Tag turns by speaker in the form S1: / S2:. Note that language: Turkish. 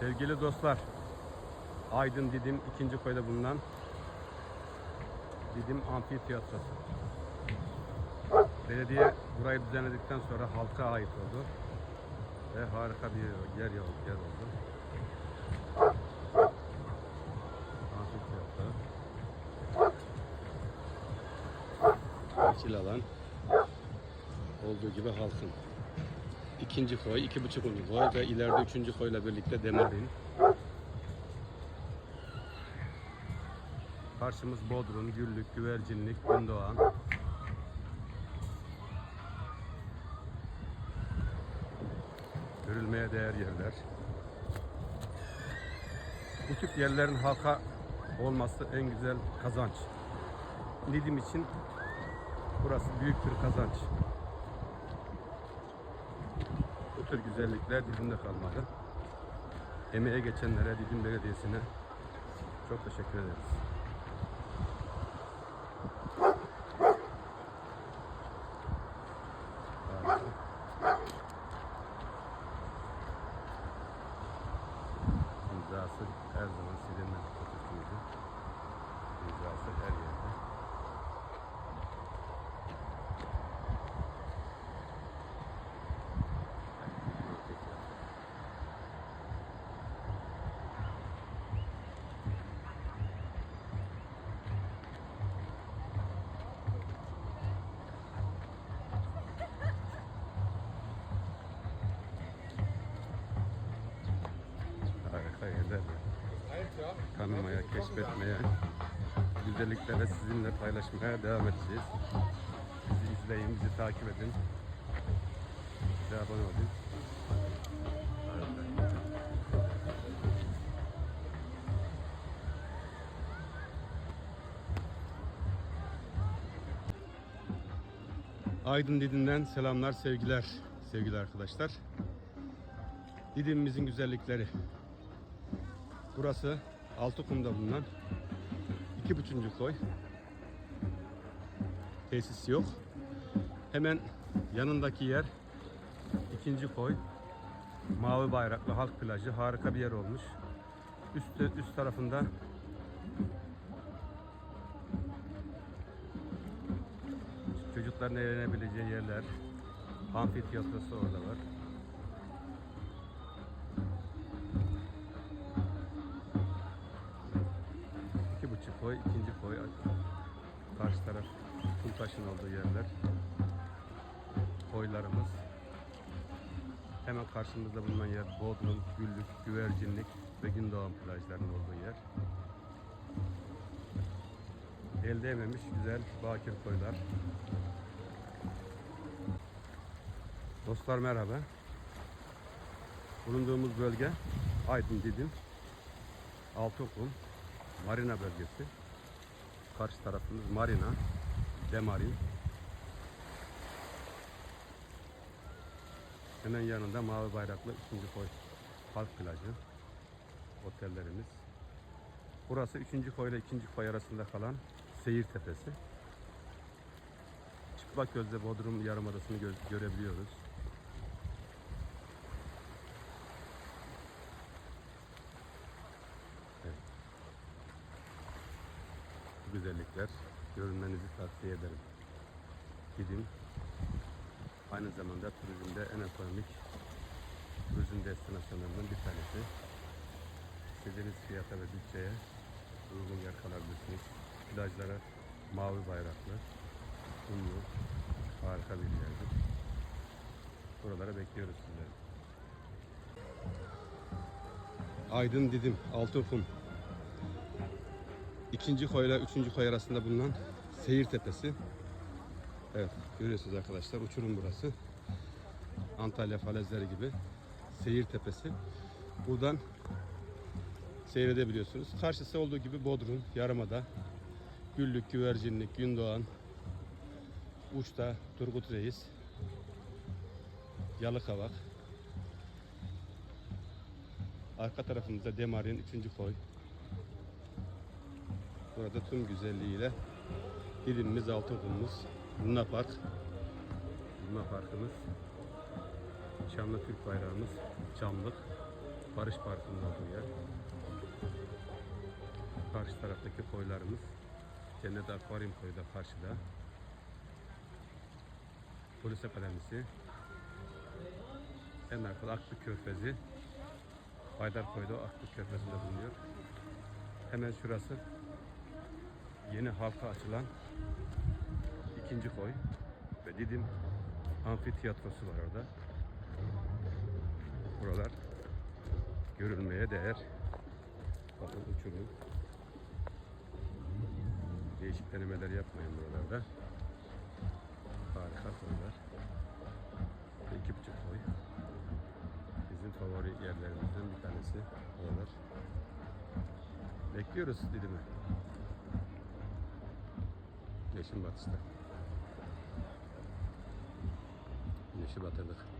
S1: Sevgili dostlar, Aydın Didim ikinci koyda bulunan Didim Amfiteyatrosu. Belediye burayı düzenledikten sonra halka ait oldu ve harika bir yer, yer oldu. Amfiteyatro. Yeşil alan olduğu gibi halkın. İkinci koy, iki buçuk koy ve ileride üçüncü koyla birlikte Demarin. Karşımız Bodrum, Güllük, Güvercinlik, Gündoğan. Görülmeye değer yerler. Bu tip yerlerin halka olması en güzel kazanç. Nidim için burası büyük bir kazanç. Bu tür güzellikler Didim'de kalmalı. Emeğe geçenlere, Didim Belediyesi'ne çok teşekkür ederiz. Tanımaya, keşfetmeye, güzellikleri sizinle paylaşmaya devam edeceğiz. Bizi izleyin, bizi takip edin. Bize abone olun. Aydın Didim'den selamlar, sevgiler sevgili arkadaşlar. Didim'imizin güzellikleri. Burası Altıkum'da bulunan iki buçuncu koy. Tesis yok. Hemen yanındaki yer ikinci koy. Mavi bayraklı halk plajı harika bir yer olmuş. Üst, üst tarafında çocukların eğlenebileceği yerler. Amfiteyatrosu orada var. İki buçuk koy, ikinci koy. Karşı taraf Kumtaş'ın olduğu yerler. Koylarımız. Hemen karşımızda bulunan yer Bodrum, Güllük, Güvercinlik ve Gündoğan plajlarının olduğu yer. Elde ememiş güzel bakir koylar. Dostlar merhaba. Bulunduğumuz bölge Aydın Didim, Altıokul, Marina bölgesi. Karşı tarafımız Marina, Demarin. Hemen yanında mavi bayraklı 3. koy halk plajı. Otellerimiz. Burası 3. koy ile 2. koy arasında kalan Seyir Tepesi. Çıplak gözle Bodrum Yarımadası'nı gö- görebiliyoruz. Güzellikler görünmenizi tavsiye ederim. Gidin. Aynı zamanda turizmde en ekonomik turizm destinasyonlarından bir tanesi. İstediğiniz fiyata ve bütçeye uygun yer kalabilirsiniz. Plajlara mavi bayraklı, kumlu, harika bir yerdir. Buralara bekliyoruz sizleri. Aydın Didim, Altıkum. İkinci koyla üçüncü koy arasında bulunan Seyir Tepesi. Evet, görüyorsunuz arkadaşlar uçurum burası. Antalya falezleri gibi Seyir Tepesi. Buradan seyredebiliyorsunuz. Karşısı olduğu gibi Bodrum, Yarımada, Güllük, Güvercinlik, Gündoğan, Uçta, Turgut Reis, Yalıkavak. Arka tarafımızda Demarin 3. koy. Burada tüm güzelliğiyle Didimimiz, Altıokulumuz, Luna Park, Luna Parkımız, Çamlı Türk bayrağımız, Çamlık. Barış Parkı'nın olduğu yer. Karşı taraftaki koylarımız. Cennet Akvaryum koyu da karşıda. Polis Akademisi. En arkada Akbük Körfezi. Baydar Koy'da Akbük Körfezi'nde bulunuyor. Hemen şurası yeni halka açılan ikinci koy ve Didim amfiteyatrosu var orada. Buralar görülmeye değer. Bakın uçurum. Değişik denemeler yapmayın buralarda. Harika koylar. İki buçuk koy. Bizim favori yerlerimizden bir tanesi buralar. Bekliyoruz Didim'i. Yeşil Batıs'ta. Yeşil Batı'dır.